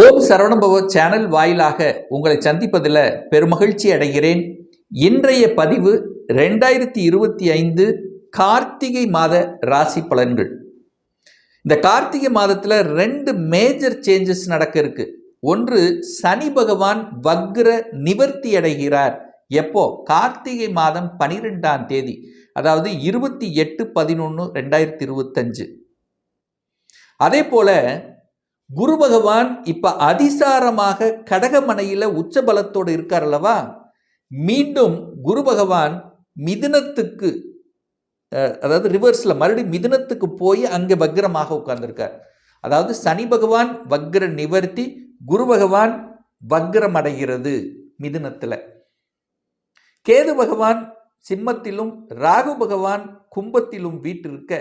ஓம் Saravanabhava channel வாயிலாக உங்களை சந்திப்பதில் பெருமகிழ்ச்சி அடைகிறேன். இன்றைய பதிவு ரெண்டாயிரத்தி இருபத்தி ஐந்து கார்த்திகை மாத ராசி பலன்கள். இந்த கார்த்திகை மாதத்தில் ரெண்டு மேஜர் சேஞ்சஸ் நடக்க இருக்கு. ஒன்று சனி பகவான் வக்ர நிவர்த்தி அடைகிறார். எப்போ? கார்த்திகை மாதம் பனிரெண்டாம் தேதி அதாவது இருபத்தி எட்டு பதினொன்று ரெண்டாயிரத்தி இருபத்தஞ்சு. அதே போல குரு பகவான் இப்போ அதிசாரமாக கடகமனையில் உச்ச பலத்தோடு இருக்கார் அல்லவா? மீண்டும் குரு பகவான் மிதுனத்துக்கு அதாவது ரிவர்ஸில் மறுபடியும் மிதுனத்துக்கு போய் அங்கே வக்ரமாக உட்கார்ந்துருக்கார். அதாவது சனி பகவான் வக்ர நிவர்த்தி குரு பகவான் வக்ரம் அடைகிறது மிதுனத்தில். கேது பகவான் சிம்மத்திலும் ராகு பகவான் கும்பத்திலும் வீட்டிருக்க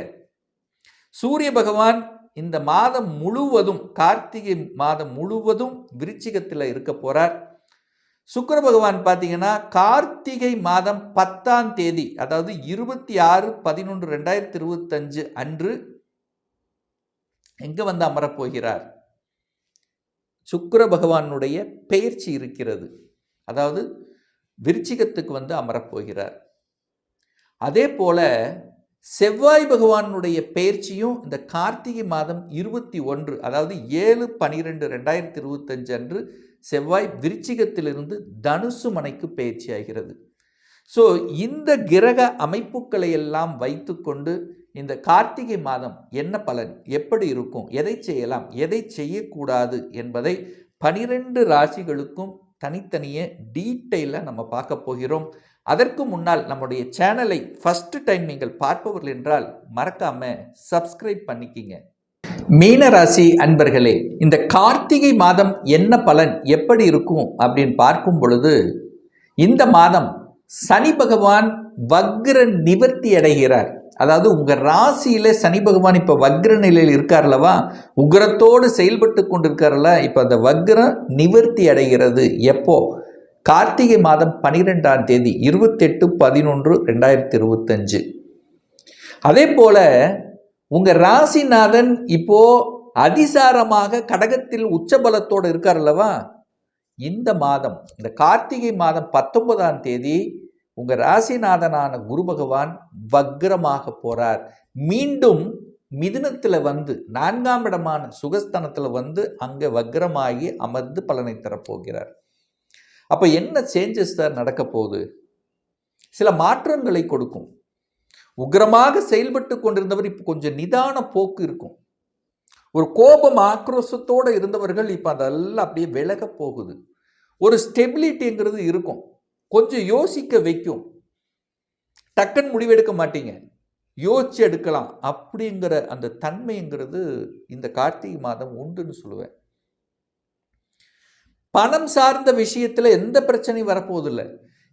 சூரிய பகவான் இந்த மாதம் முழுவதும் கார்த்திகை மாதம் முழுவதும் விருச்சிகத்தில் இருக்க போகிறார் சுக்கர பகவான் பார்த்தீங்கன்னா கார்த்திகை மாதம் பத்தாம் தேதி அதாவது இருபத்தி ஆறு பதினொன்று ரெண்டாயிரத்தி இருபத்தஞ்சு அன்று எங்கே வந்து அமரப் போகிறார் பகவானுடைய பெயர்ச்சி இருக்கிறது. அதாவது விருச்சிகத்துக்கு வந்து அமரப் போகிறார் அதே போல செவ்வாய் பகவானுடைய பயிற்சியும் இந்த கார்த்திகை மாதம் இருபத்தி ஒன்று அதாவது ஏழு பனிரெண்டு ரெண்டாயிரத்தி இருபத்தஞ்சு அன்று செவ்வாய் விருச்சிகத்திலிருந்து தனுசு மனைக்கு பயிற்சி ஆகிறது ஸோ இந்த கிரக அமைப்புகளை எல்லாம் வைத்துக்கொண்டு இந்த கார்த்திகை மாதம் என்ன பலன்? எப்படி இருக்கும்? எதை செய்யலாம்? எதை செய்யக்கூடாது? என்பதை பனிரெண்டு ராசிகளுக்கும் தனித்தனியே டீட்டெயிலாக நம்ம பார்க்க போகிறோம். அதற்கு முன்னால் நம்முடைய சேனலை ஃபஸ்ட்டு டைம் நீங்கள் பார்ப்பவர்கள் என்றால் மறக்காமல் சப்ஸ்கிரைப் பண்ணிக்கிங்க. மீனராசி அன்பர்களே இந்த கார்த்திகை மாதம் என்ன பலன் எப்படி இருக்கும் அப்படின்னு பார்க்கும் பொழுது இந்த மாதம் சனி பகவான் வக்ர நிவர்த்தி அடைகிறார். அதாவது உங்கள் ராசியில் சனி பகவான் இப்போ வக்ர நிலையில் இருக்கார்லவா உக்ரத்தோடு செயல்பட்டு கொண்டிருக்காரல இப்போ அந்த வக்ரம் நிவர்த்தி அடைகிறது. எப்போ? கார்த்திகை மாதம் பனிரெண்டாம் தேதி இருபத்தெட்டு பதினொன்று ரெண்டாயிரத்தி இருபத்தஞ்சு. அதே போல உங்கள் ராசிநாதன் இப்போ அதிசாரமாக கடகத்தில் உச்சபலத்தோடு இருக்கார் அல்லவா? இந்த மாதம் இந்த கார்த்திகை மாதம் பத்தொன்பதாம் தேதி உங்கள் ராசிநாதனான குரு பகவான் வக்ரமாக போகிறார் மீண்டும் மிதுனத்தில் வந்து நான்காம் இடமான சுகஸ்தானத்தில் வந்து அங்கே வக்ரமாகி அமர்ந்து பலனை தரப்போகிறார். அப்போ என்ன சேஞ்சஸ் தான் நடக்க போகுது? சில மாற்றங்களை கொடுக்கும். உக்ரமாக செயல்பட்டு கொண்டிருந்தவர் இப்போ கொஞ்சம் நிதான போக்கு இருக்கும். ஒரு கோபம் ஆக்ரோஷத்தோடு இருந்தவர்கள் இப்போ அதெல்லாம் அப்படியே விலக போகுது. ஒரு ஸ்டெபிலிட்டிங்கிறது இருக்கும். கொஞ்சம் யோசிக்க வைக்கும். டக்குன்னு முடிவெடுக்க மாட்டீங்க. யோசிச்சு எடுக்கலாம். அப்படிங்கிற அந்த தன்மைங்கிறது இந்த கார்த்திகை மாதம் உண்டுன்னு சொல்லுவேன். பணம் சார்ந்த விஷயத்தில் எந்த பிரச்சனையும் வரப்போவதில்லை.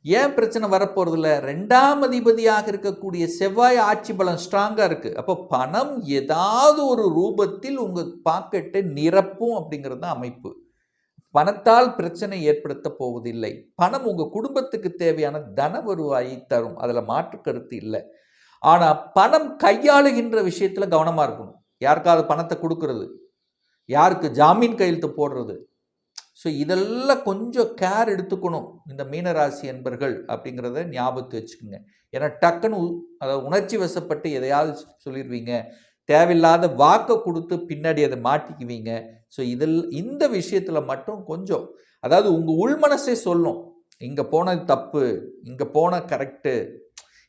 ஏன் பிரச்சனை வரப்போறதில்ல? ரெண்டாம் அதிபதியாக இருக்கக்கூடிய செவ்வாய் ஆட்சி பலம் ஸ்ட்ராங்காக இருக்குது அப்போ பணம் ஏதாவது ஒரு ரூபத்தில் உங்கள் பாக்கெட்டை நிரப்பும் அப்படிங்கிறது தான் அமைப்பு. பணத்தால் பிரச்சனை ஏற்படுத்த போவதில்லை. பணம் உங்கள் குடும்பத்துக்கு தேவையான தன வருவாயை தரும். அதில் மாற்று கருத்து இல்லை. ஆனால் பணம் கையாளுகின்ற விஷயத்தில் கவனமாக இருக்கணும். யாருக்காவது பணத்தை கொடுக்கறது? யாருக்கு ஜாமீன் கையெழுத்து போடுறது? ஸோ இதெல்லாம் கொஞ்சம் கேர் எடுத்துக்கணும் இந்த மீனராசி என்பர்கள் அப்படிங்கிறத ஞாபகத்து வச்சுக்கோங்க. ஏன்னா டக்குன்னு அதாவது உணர்ச்சி வசப்பட்டு எதையாவது சொல்லிடுவீங்க தேவையில்லாத வாக்கை கொடுத்து பின்னாடி அதை மாட்டிக்குவீங்க. ஸோ இதில் இந்த விஷயத்தில் மட்டும் கொஞ்சம் அதாவது உங்கள் உள்மனசே சொல்லும் இங்கே போனது தப்பு இங்கே போன கரெக்டு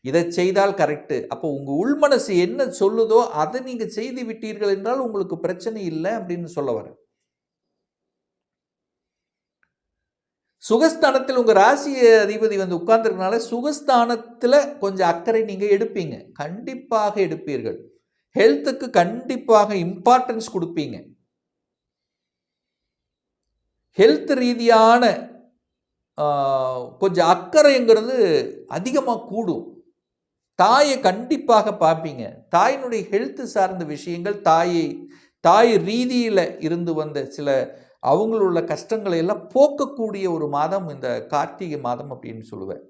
இதை செய்தால் கரெக்டு அப்போ உங்கள் உள்மனசு என்ன சொல்லுதோ அதை நீங்கள் செய்து விட்டீர்கள் என்றால் உங்களுக்கு பிரச்சனை இல்லை அப்படின்னு சொல்ல வரேன் சுகஸ்தானத்தில் உங்கள் ராசி அதிபதி வந்து உட்கார்ந்துருக்கனால சுகஸ்தானத்தில் கொஞ்சம் அக்கறை நீங்கள் எடுப்பீங்க. கண்டிப்பாக எடுப்பீர்கள். ஹெல்த்துக்கு கண்டிப்பாக இம்பார்ட்டன்ஸ் கொடுப்பீங்க. ஹெல்த் ரீதியான கொஞ்சம் அக்கறைங்கிறது அதிகமாக கூடும். தாயை கண்டிப்பாக பார்ப்பீங்க. தாயினுடைய ஹெல்த் சார்ந்த விஷயங்கள் தாயை தாய் ரீதியில் இருந்து வந்த சில அவங்களுள்ள கஷ்டங்களை எல்லாம் போக்கக்கூடிய ஒரு மாதம் இந்த கார்த்திகை மாதம் அப்படின்னு சொல்லுவேன்.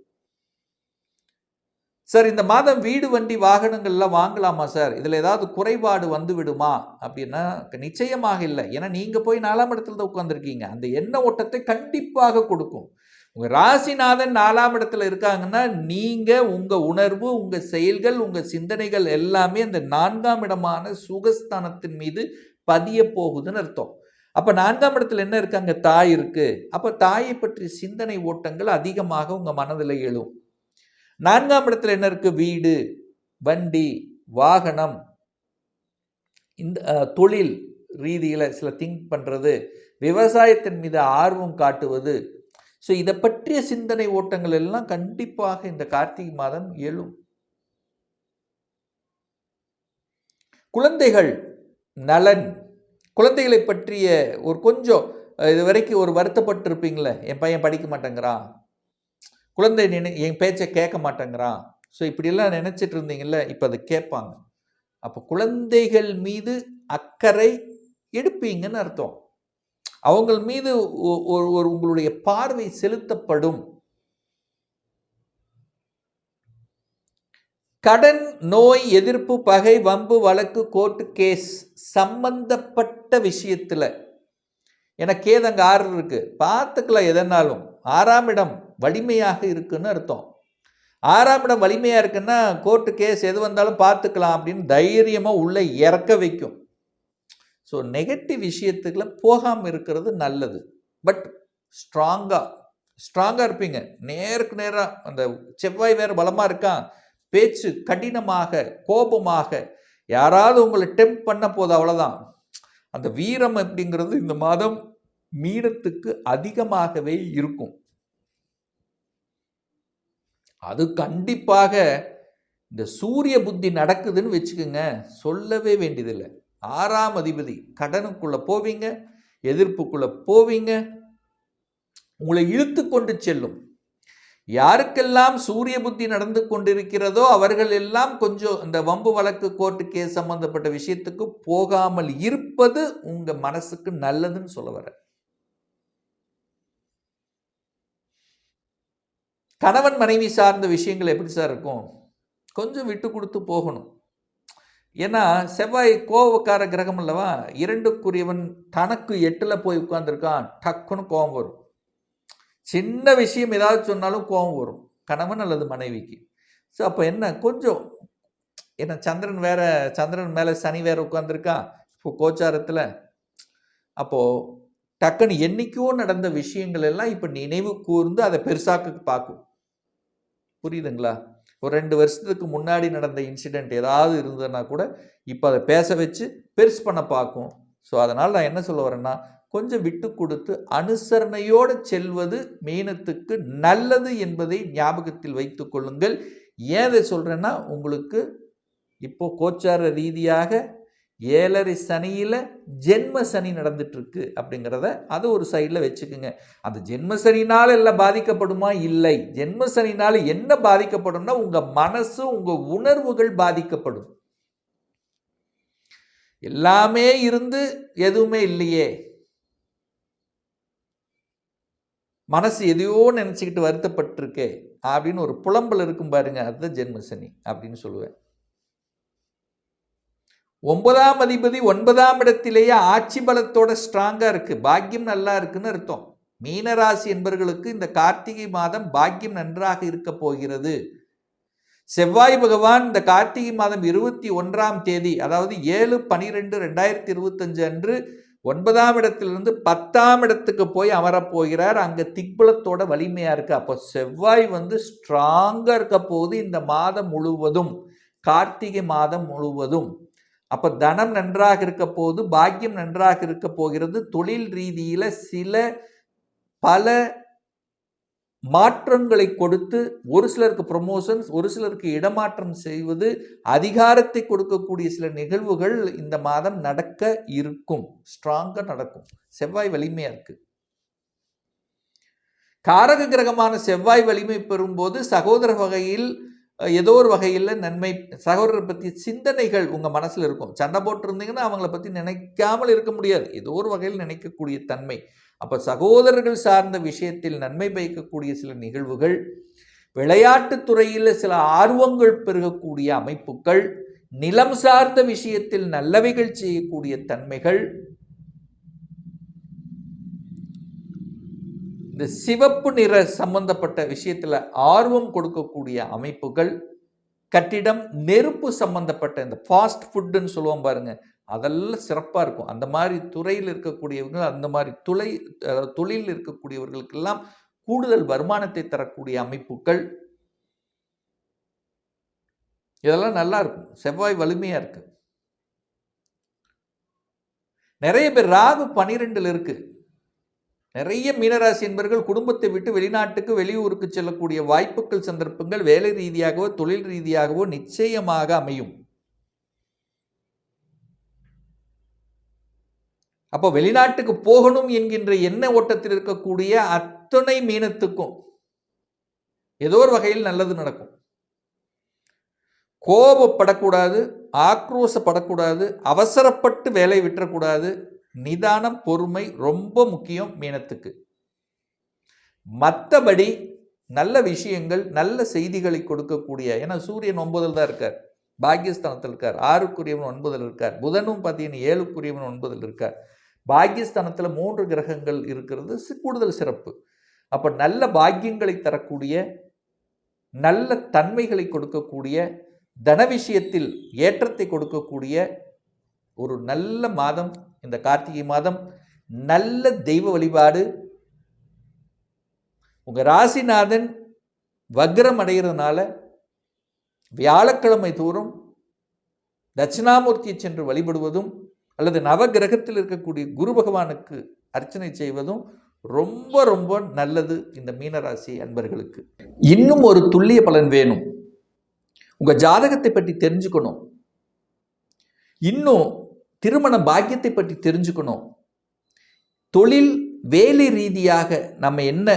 சார் இந்த மாதம் வீடு வண்டி வாகனங்கள்லாம் வாங்கலாமா சார்? இதில் ஏதாவது குறைபாடு வந்து விடுமா? அப்படின்னா நிச்சயமாக இல்லை. ஏன்னா நீங்கள் போய் நாலாம் இடத்துல தான் உட்காந்துருக்கீங்க அந்த எண்ண ஓட்டத்தை கண்டிப்பாக கொடுக்கும். உங்கள் ராசிநாதன் நாலாம் இடத்துல இருக்காங்கன்னா நீங்கள் உங்கள் உணர்வு உங்கள் செயல்கள் உங்கள் சிந்தனைகள் எல்லாமே அந்த நான்காம் இடமான சுகஸ்தானத்தின் மீது பதிய போகுதுன்னு அர்த்தம். அப்போ நான்காம் இடத்துல என்ன இருக்கு? அங்கே தாய் இருக்கு. அப்போ தாயை பற்றி சிந்தனை ஓட்டங்கள் அதிகமாக உங்கள் மனதில் எழும். நான்காம் இடத்துல என்ன இருக்கு? வீடு வண்டி வாகனம். இந்த தொழில் ரீதியில் சில திங்க் பண்ணுறது விவசாயத்தின் மீது ஆர்வம் காட்டுவது. ஸோ இதை பற்றிய சிந்தனை ஓட்டங்கள் எல்லாம் கண்டிப்பாக இந்த கார்த்திகை மாதம் எழும். குழந்தைகள் நலன். குழந்தைகளை பற்றிய ஒரு கொஞ்சம் இது வரைக்கும் ஒரு வருத்தப்பட்டிருப்பீங்களே? என் பையன் படிக்க மாட்டேங்கிறான். குழந்தை நினை என் பேச்சை கேட்க மாட்டேங்கிறான். ஸோ இப்படியெல்லாம் நினச்சிட்டு இருந்தீங்கல்ல இப்போ அதை கேட்பாங்க. அப்போ குழந்தைகள் மீது அக்கறை எடுப்பீங்கன்னு அர்த்தம். அவங்கள் மீது ஒ- ஒரு ஒரு உங்களுடைய பார்வை செலுத்தப்படும். கடன் நோய் எதிர்ப்பு பகை வம்பு வழக்கு கோர்ட்டு கேஸ் சம்பந்தப்பட்ட விஷயத்தில். எனக்கு ஏதங்க ஆறு இருக்குது பார்த்துக்கலாம் எதனாலும். ஆறாம் இடம் வலிமையாக இருக்குன்னு அர்த்தம். ஆறாம் இடம் வலிமையாக இருக்குன்னா கோர்ட்டு கேஸ் எது வந்தாலும் பார்த்துக்கலாம் அப்படின்னு தைரியமாக உள்ளே இறக்க வைக்கும். ஸோ நெகட்டிவ் விஷயத்துக்குள்ள போகாமல் இருக்கிறது நல்லது. பட் ஸ்ட்ராங்காக ஸ்ட்ராங்காக இருப்பீங்க. நேருக்கு நேராக அந்த செவ்வாய் வேறு பலமாக இருக்கான் பேச்சு கடினமாக கோபமாக யாராவது உங்களை டெம்ப் பண்ண போது அவ்வளோதான் அந்த வீரம் அப்படிங்கிறது இந்த மாதம் மீனத்துக்கு அதிகமாகவே இருக்கும். அது கண்டிப்பாக இந்த சூரிய புத்தி நடக்குதுன்னு வச்சுக்கோங்க சொல்லவே வேண்டியதில்லை. ஆறாம் அதிபதி கடனுக்குள்ளே போவீங்க எதிர்ப்புக்குள்ளே போவீங்க உங்களை இழுத்து கொண்டு செல்லும். யாருக்கெல்லாம் சூரிய புத்தி நடந்து கொண்டிருக்கிறதோ அவர்கள் எல்லாம் கொஞ்சம் இந்த வம்பு வழக்கு கோர்ட்டு கேஸ் சம்பந்தப்பட்ட விஷயத்துக்கு போகாமல் இருப்பது உங்க மனசுக்கு நல்லதுன்னு சொல்ல வர கணவன் மனைவி சார்ந்த விஷயங்கள் எப்படி சார் இருக்கும்? கொஞ்சம் விட்டு கொடுத்து போகணும். ஏன்னா செவ்வாய் கோவக்கார கிரகம் அல்லவா? இரண்டுக்குரியவன் தனக்கு எட்டில் போய் உட்காந்துருக்கான் டக்குன்னு கோபம் வரும். சின்ன விஷயம் ஏதாவது சொன்னாலும் கோபம் வரும். கணவன் அல்லது மனைவிக்கு. ஸோ அப்போ என்ன? கொஞ்சம் ஏன்னா சந்திரன் வேற சந்திரன் மேலே சனி வேற உட்காந்துருக்கான் இப்போ கோச்சாரத்தில். அப்போது டக்குன்னு என்றைக்கோ நடந்த விஷயங்கள் எல்லாம் இப்போ நினைவு கூர்ந்து அதை பெருசாக்க பார்க்கும். புரியுதுங்களா? ஒரு ரெண்டு வருஷத்துக்கு முன்னாடி நடந்த இன்சிடெண்ட் ஏதாவது இருந்ததுன்னா கூட இப்போ அதை பேச வச்சு பெருசு பண்ண பார்க்கும். ஸோ அதனால் நான் என்ன சொல்ல வரேன்னா கொஞ்சம் விட்டு கொடுத்து அனுசரணையோடு செல்வது மீனத்துக்கு நல்லது என்பதை ஞாபகத்தில் வைத்து கொள்ளுங்கள். ஏன் இதை சொல்கிறேன்னா உங்களுக்கு இப்போ கோச்சார ரீதியாக ஏழரை சனியில் ஜென்ம சனி நடந்துட்டுருக்கு அப்படிங்கிறத அது ஒரு சைடில் வச்சுக்குங்க. அந்த ஜென்ம சனினால் எல்லாம் பாதிக்கப்படுமா? இல்லை. ஜென்ம சனினால் என்ன பாதிக்கப்படும்னா உங்கள் மனசு உங்கள் உணர்வுகள் பாதிக்கப்படும். எல்லாமே இருந்து எதுவுமே இல்லையே. மனசு எதையோ நினச்சிக்கிட்டு வருத்தப்பட்டிருக்கே அப்படின்னு ஒரு புலம்பல் இருக்கும் பாருங்க அதுதான் ஜென்மசனி அப்படின்னு சொல்லுவேன். ஒன்பதாம் அதிபதி ஒன்பதாம் இடத்திலேயே ஆட்சி பலத்தோட ஸ்ட்ராங்காக இருக்குது பாக்கியம் நல்லா இருக்குன்னு அர்த்தம். மீனராசி என்பவர்களுக்கு இந்த கார்த்திகை மாதம் பாக்கியம் நன்றாக இருக்க போகிறது. செவ்வாய் பகவான் இந்த கார்த்திகை மாதம் இருபத்தி ஒன்றாம் தேதி அதாவது ஏழு பனிரெண்டு ரெண்டாயிரத்தி இருபத்தஞ்சு அன்று ஒன்பதாம் இடத்திலிருந்து பத்தாம் இடத்துக்கு போய் அமரப் போகிறார் அங்கே திக்பலத்தோட வலிமையாக இருக்குது அப்போ செவ்வாய் வந்து ஸ்ட்ராங்காக இருக்க போது இந்த மாதம் முழுவதும் கார்த்திகை மாதம் முழுவதும். அப்போ தனம் நன்றாக இருக்க போது பாக்கியம் நன்றாக இருக்க போகிறது. தொழில் ரீதியில் சில பல மாற்றங்களை கொடுத்து ஒரு சிலருக்கு ப்ரொமோஷன்ஸ் ஒரு சிலருக்கு இடமாற்றம் செய்வது அதிகாரத்தை கொடுக்கக்கூடிய சில நிகழ்வுகள் இந்த மாதம் நடக்க இருக்கும். ஸ்ட்ராங்காக நடக்கும். செவ்வாய் வலிமையாக இருக்கு. காரக கிரகமான செவ்வாய் வலிமை பெறும்போது சகோதர வகையில் ஏதோ ஒரு வகையில் நன்மை சகோதரரை பற்றி சிந்தனைகள் உங்கள் மனசில் இருக்கும். சண்டை போட்டிருந்தீங்கன்னா அவங்கள பற்றி நினைக்காமல் இருக்க முடியாது. ஏதோ ஒரு வகையில் நினைக்கக்கூடிய தன்மை. அப்போ சகோதரர்கள் சார்ந்த விஷயத்தில் நன்மை பயக்கக்கூடிய சில நிகழ்வுகள் விளையாட்டுத் துறையில் சில ஆர்வங்கள் பெருகக்கூடிய அமைப்புகள் நிலம் சார்ந்த விஷயத்தில் நல்லவைகள் செய்யக்கூடிய தன்மைகள் இந்த சிவப்பு நிற சம்பந்தப்பட்ட விஷயத்தில் ஆர்வம் கொடுக்கக்கூடிய அமைப்புகள் கட்டிடம் நெருப்பு சம்பந்தப்பட்ட இந்த ஃபாஸ்ட் ஃபுட்டுன்னு சொல்லுவோம் பாருங்க அதெல்லாம் சிறப்பாக இருக்கும். அந்த மாதிரி துறையில் இருக்கக்கூடியவங்க அந்த மாதிரி துளை தொழிலில் இருக்கக்கூடியவர்களுக்கெல்லாம் கூடுதல் வருமானத்தை தரக்கூடிய அமைப்புகள். இதெல்லாம் நல்லா இருக்கும். செவ்வாய் வலிமையாக இருக்கு. நிறைய பேர் ராகு பனிரெண்டில் இருக்குது நிறைய மீனராசி என்பவர்கள் குடும்பத்தை விட்டு வெளிநாட்டுக்கு வெளியூருக்கு செல்லக்கூடிய வாய்ப்புகள் சந்தர்ப்பங்கள் வேலை ரீதியாகவோ தொழில் ரீதியாகவோ நிச்சயமாக அமையும். அப்போ வெளிநாட்டுக்கு போகணும் என்கின்ற எண்ண ஓட்டத்தில் இருக்கக்கூடிய அத்தனை மீனத்துக்கும் ஏதோ ஒரு வகையில் நல்லது நடக்கும். கோபப்படக்கூடாது ஆக்ரோசப்படக்கூடாது அவசரப்பட்டு வேலை விட்டுறக்கூடாது நிதானம் பொறுமை ரொம்ப முக்கியம் மீனத்துக்கு. மற்றபடி நல்ல விஷயங்கள் நல்ல செய்திகளை கொடுக்கக்கூடிய ஏன்னா சூரியன் ஒன்பதில் தான் இருக்கார். பாக்கியஸ்தானத்தில் இருக்கார். ஆறுக்குரியவன் ஒன்பதில் இருக்கார். புதனும் பார்த்தீங்கன்னா ஏழுக்குரியவன் ஒன்பதில் இருக்கார். பாக்கியஸ்தானத்தில் மூன்று கிரகங்கள் இருக்கிறது கூடுதல் சிறப்பு. அப்போ நல்ல பாக்கியங்களை தரக்கூடிய நல்ல தன்மைகளை கொடுக்கக்கூடிய தன விஷயத்தில் ஏற்றத்தை கொடுக்கக்கூடிய ஒரு நல்ல மாதம் இந்த கார்த்திகை மாதம் நல்ல தெய்வ வழிபாடு. உங்கள் ராசிநாதன் வக்ரம் அடைகிறதுனால வியாழக்கிழமை தோறும் தட்சிணாமூர்த்தியை சென்று வழிபடுவதும் அல்லது நவகிரகத்தில் இருக்கக்கூடிய குரு பகவானுக்கு அர்ச்சனை செய்வதும் ரொம்ப ரொம்ப நல்லது இந்த மீனராசி அன்பர்களுக்கு. இன்னும் ஒரு துல்லிய பலன் வேணும். உங்கள் ஜாதகத்தை பற்றி தெரிஞ்சுக்கணும். இன்னும் திருமண பாக்கியத்தை பற்றி தெரிஞ்சுக்கணும். தொழில் வேலை ரீதியாக நம்ம என்ன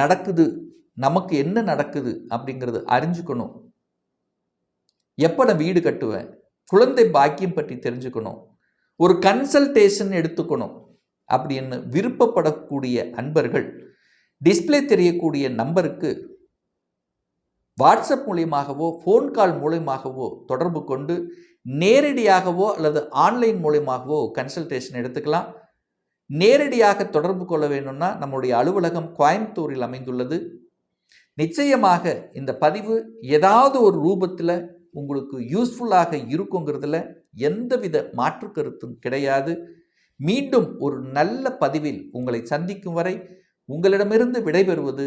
நடக்குது நமக்கு என்ன நடக்குது அப்படிங்கிறது அறிஞ்சுக்கணும். எப்போ நான் வீடு கட்டுவேன்? குழந்தை பாக்கியம் பற்றி தெரிஞ்சுக்கணும். ஒரு கன்சல்டேஷன் எடுத்துக்கணும் அப்படின்னு விருப்பப்படக்கூடிய அன்பர்கள் டிஸ்ப்ளே தெரியக்கூடிய நம்பருக்கு வாட்ஸ்அப் மூலியமாகவோ ஃபோன் கால் மூலியமாகவோ தொடர்பு கொண்டு நேரடியாகவோ அல்லது ஆன்லைன் மூலியமாகவோ கன்சல்டேஷன் எடுத்துக்கலாம். நேரடியாக தொடர்பு கொள்ள வேணும்னா நம்முடைய அலுவலகம் கோயம்புத்தூரில் அமைந்துள்ளது. நிச்சயமாக இந்த பதிவு ஏதாவது ஒரு ரூபத்தில் உங்களுக்கு யூஸ்ஃபுல்லாக இருக்குங்கிறதுல எந்தவித மாற்று கருத்தும் கிடையாது. மீண்டும் ஒரு நல்ல பதிவில் உங்களை சந்திக்கும் வரை உங்களிடமிருந்து விடைபெறுவது